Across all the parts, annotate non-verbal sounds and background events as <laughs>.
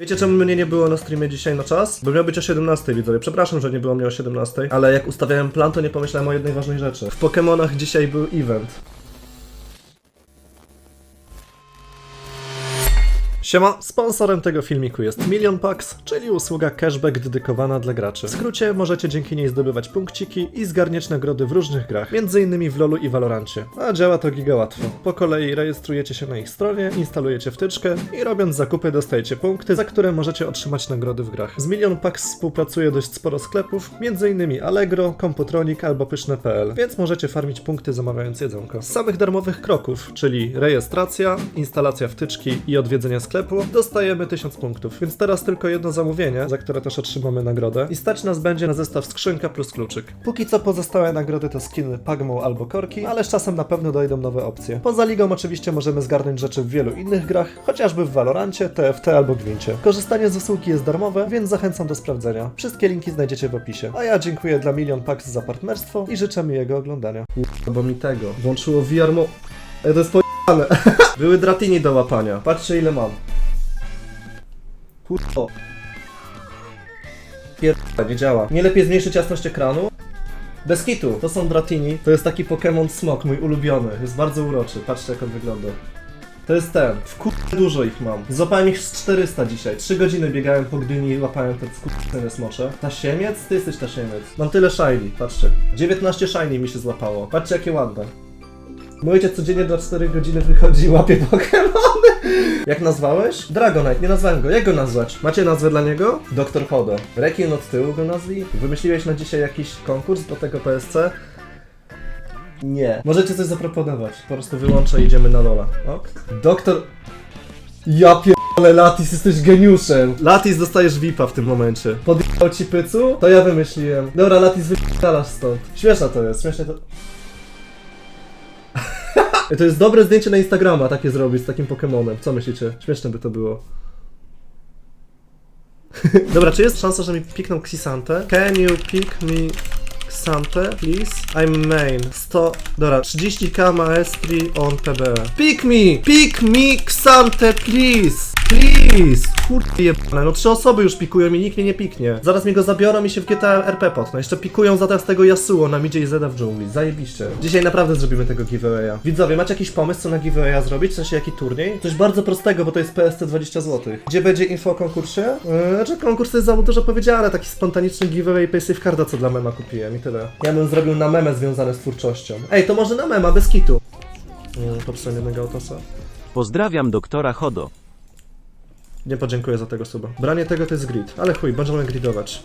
Wiecie czemu mnie nie było na streamie dzisiaj na czas? Bo miał być o 17 widzowie. Przepraszam, że nie było mnie o 17, ale jak ustawiałem plan, to nie pomyślałem o jednej ważnej rzeczy. W Pokémonach dzisiaj był event. Siema, sponsorem tego filmiku jest Million Packs, czyli usługa cashback dedykowana dla graczy. W skrócie możecie dzięki niej zdobywać punkciki i zgarniać nagrody w różnych grach, m.in. w LoLu i Valorancie. A działa to giga łatwo. Po kolei rejestrujecie się na ich stronie, instalujecie wtyczkę i robiąc zakupy dostajecie punkty, za które możecie otrzymać nagrody w grach. Z Million Packs współpracuje dość sporo sklepów, m.in. Allegro, Computronic albo Pyszne.pl, więc możecie farmić punkty zamawiając jedzonko. Z samych darmowych kroków, czyli rejestracja, instalacja wtyczki i odwiedzenia sklepu, dostajemy 1000 punktów. Więc teraz tylko jedno zamówienie, za które też otrzymamy nagrodę i stać nas będzie na zestaw skrzynka plus kluczyk. Póki co pozostałe nagrody to skiny Pagmo albo Korki, ale z czasem na pewno dojdą nowe opcje. Poza ligą oczywiście możemy zgarnąć rzeczy w wielu innych grach, chociażby w Valorancie, TFT albo Gwincie. Korzystanie z usługi jest darmowe, więc zachęcam do sprawdzenia. Wszystkie linki znajdziecie w opisie. A ja dziękuję dla Milion Packs za partnerstwo i życzę miłego oglądania. Bo mi tego włączyło VR mo... E, to jest pojebane. <laughs> Były dratini do łapania. Patrzcie ile mam. Kurwa. Pierdolę, nie działa. Nie lepiej zmniejszyć jasność ekranu? Bez kitu, to są Dratini. To jest taki Pokémon Smok, mój ulubiony. Jest bardzo uroczy. Patrzcie jak on wygląda. To jest ten. W dużo ich mam. Złapałem ich z 400 dzisiaj. 3 godziny biegałem po Gdyni i łapałem te skurczyny smocze. Tasiemiec? Ty jesteś tasiemiec. Mam tyle shiny, patrzcie. 19 shiny mi się złapało. Patrzcie jakie ładne. Mój ojciec codziennie do 4 godziny wychodzi i łapie Pokémony. Jak nazwałeś? Dragonite, nie nazwałem go. Jak go nazwać? Macie nazwę dla niego? Doktor Hodo. Rekin od tyłu go nazwij? Wymyśliłeś na dzisiaj jakiś konkurs do tego PSC? Nie. Możecie coś zaproponować. Po prostu wyłączę i idziemy na Lola. Ok? Doktor... Ja pierdolę, Latis, jesteś geniuszem. Latis, dostajesz VIPa w tym momencie. Podjechał ci pycu? To ja wymyśliłem. Dobra, Latis, wypierdalasz stąd. Śmieszne to jest, śmieszne to... To jest dobre zdjęcie na Instagrama, takie zrobić z takim Pokemonem. Co myślicie? Śmieszne by to było. <laughs> Dobra, czy jest szansa, że mi pikną Xisantę? Can you pick me Xantę, please? I'm main. 100... Dobra, 30k maestri on PBE. Pick me! Pick me Xantę, please! Please! Kurde jebane, no trzy osoby już pikują i nikt mnie nie piknie. Zaraz mi go zabiorą i się w GTA RP potnę. Jeszcze pikują za teraz tego Yasuo na midzie i Zeda w dżungli. Zajebiście. Dzisiaj naprawdę zrobimy tego giveawaya. Widzowie, macie jakiś pomysł, co na giveawaya zrobić? W sensie jaki turniej? Coś bardzo prostego, bo to jest PSC 20 zł. Gdzie będzie info o konkursie? Yy, znaczy konkurs to jest za dużo powiedziane, taki spontaniczny giveaway Paysafe Carda, co dla mema kupiłem i tyle. Ja bym zrobił na memę związane z twórczością. Ej, to może na mema, bez kitu. Yy, popsułem jednego autosa. Pozdrawiam doktora Hodo. Nie podziękuję za tego suba. Branie tego to jest grid, ale chuj, będziemy gridować.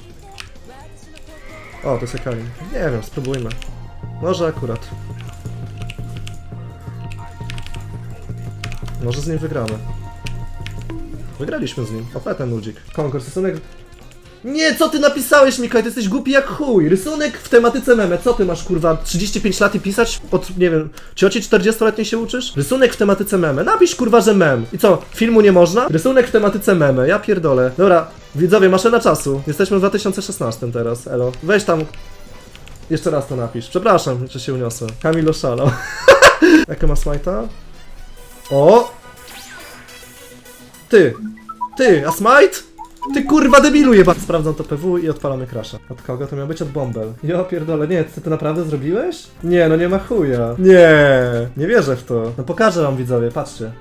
O, to jest Akalim. Nie wiem, spróbujmy. Może akurat. Może z nim wygramy. Wygraliśmy z nim. O, ten ludzik. Konkurs, rysunek... Nie, co ty napisałeś, Mikołaj? Ty jesteś głupi jak chuj. Rysunek w tematyce meme. Co ty masz, kurwa, 35 lat i pisać? Od, nie wiem, cioci 40-letniej się uczysz? Rysunek w tematyce meme. Napisz, kurwa, że mem. I co, filmu nie można? Rysunek w tematyce meme. Ja pierdolę. Dobra, widzowie, maszyna czasu. Jesteśmy w 2016 teraz, elo. Weź tam... Jeszcze raz to napisz. Przepraszam, że się uniosłem. Kamil oszalał. <laughs> Jakie ma smajta? O! Ty! Ty, a smite? Ty kurwa debilu jeba! Sprawdzam to PW i odpalamy crasha. Od kogo to miał być? Od Bombel. Ja pierdolę, nie, ty to naprawdę zrobiłeś? Nie, no nie ma chuja. Nie, nie wierzę w to. No pokażę wam widzowie, patrzcie.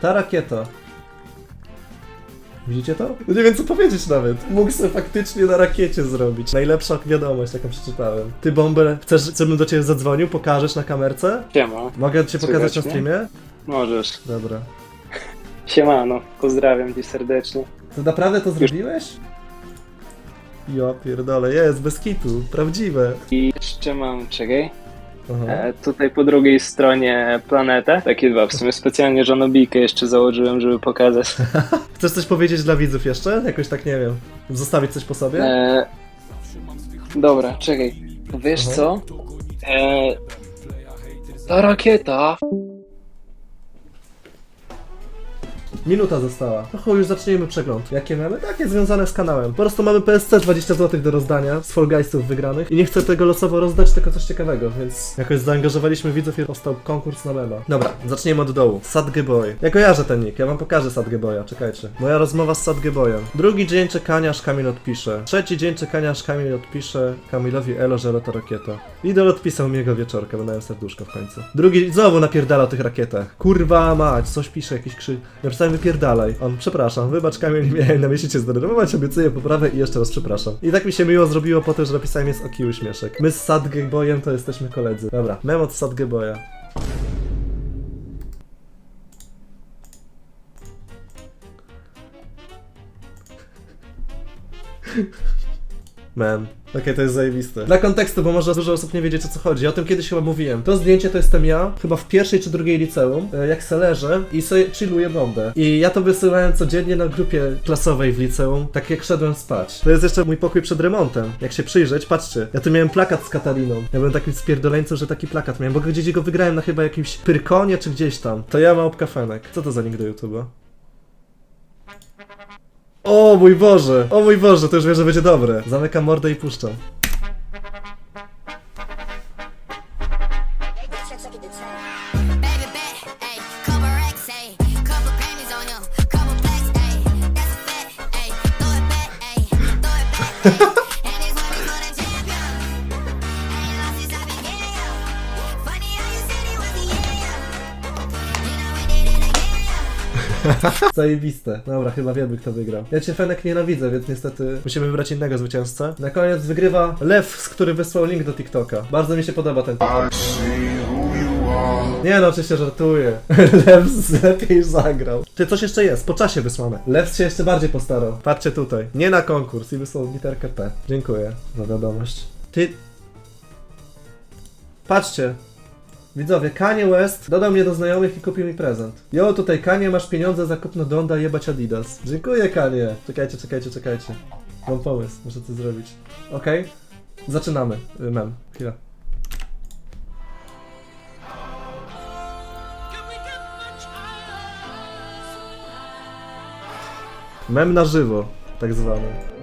Ta rakieta. Widzicie to? No nie wiem co powiedzieć nawet. Mógł sobie faktycznie na rakiecie zrobić. Najlepsza wiadomość, jaką przeczytałem. Ty Bombel, chcesz, żebym do ciebie zadzwonił? Pokażesz na kamerce? Siema, Mogę cię pokazać na Słychać mnie? streamie? możesz. Dobra. Siemano, pozdrawiam cię serdecznie. To naprawdę to zrobiłeś? Ja pierdolę, jest, bez kitu, prawdziwe. I jeszcze mam, czekaj, Aha. e, tutaj po drugiej stronie planetę. Takie dwa, w sumie specjalnie żonobijkę jeszcze założyłem, żeby pokazać. <laughs> Chcesz coś powiedzieć dla widzów jeszcze? Jakoś tak, nie wiem, zostawić coś po sobie? E, dobra, czekaj, wiesz Aha. co? E, ta rakieta Minuta została. No już zaczniemy przegląd. Jakie mamy? Takie związane z kanałem. Po prostu mamy PSC 20 zł do rozdania z Fall Guysów wygranych i nie chcę tego losowo rozdać, tylko coś ciekawego, więc jakoś zaangażowaliśmy widzów i powstał konkurs na mema. Dobra, zaczniemy od dołu. Sadge Boy. Ja kojarzę ten nick, ja wam pokażę Sadge Boya, czekajcie. Moja rozmowa z Sadge Boyem. Drugi dzień czekania, aż Kamil odpisze. Trzeci dzień czekania, aż Kamil odpisze Kamilowi Elo, że lata rakieta. Idol odpisał mi jego wieczorka, bo dałem serduszko w końcu. Drugi znowu napierdala tych rakietach. Kurwa mać, coś pisze, jakiś krzyk. Napisałem wypierdalaj. On, przepraszam, wybacz Kamil, nie <laughs> miałem na myśli cię zdenerwować, obiecuję poprawę i jeszcze raz przepraszam. I tak mi się miło zrobiło po tym, że napisałem jest oki uśmieszek. My z Sadge Boyem to jesteśmy koledzy. Dobra, <laughs> mem od Sadge Boya. Mem. Okej, to jest zajebiste. Dla kontekstu, bo może dużo osób nie wiedzieć o co chodzi. O tym kiedyś chyba mówiłem. To zdjęcie to jestem ja, chyba w pierwszej czy drugiej liceum, e, jak se leżę i sobie chilluję bombę. I ja to wysyłałem codziennie na grupie klasowej w liceum, tak jak szedłem spać. To jest jeszcze mój pokój przed remontem. Jak się przyjrzeć, patrzcie, ja tu miałem plakat z Katariną. Ja byłem takim spierdoleńcem, że taki plakat miałem, bo gdzieś go wygrałem na chyba jakimś Pyrkonie czy gdzieś tam. To ja małpka Fenek. Co to za nick do YouTube'a? O mój Boże! O mój Boże, to już wiem, że będzie dobre. Zamykam mordę i puszczam. Baby <laughs> Zajebiste. Dobra, chyba wiemy kto wygrał. Ja cię Fenek nienawidzę, więc niestety musimy wybrać innego zwycięzcę. Na koniec wygrywa Lew, z który wysłał link do TikToka. Bardzo mi się podoba ten TikTok. Nie no, oczywiście żartuję. <laughs> Lew lepiej zagrał. Ty, coś jeszcze jest, po czasie wysłane. Lew się jeszcze bardziej postarał. Patrzcie tutaj. Nie na konkurs i wysłał literkę P. Dziękuję za wiadomość. Ty... Patrzcie, Widzowie, Kanye West dodał mnie do znajomych i kupił mi prezent. Jo, tutaj Kanye, masz pieniądze za kupno Donda jebać Adidas. Dziękuję Kanye. Czekajcie, czekajcie, czekajcie. Mam pomysł, muszę coś zrobić. Okej? Zaczynamy. Y, Mem. Chwila. Mem na żywo, tak zwany.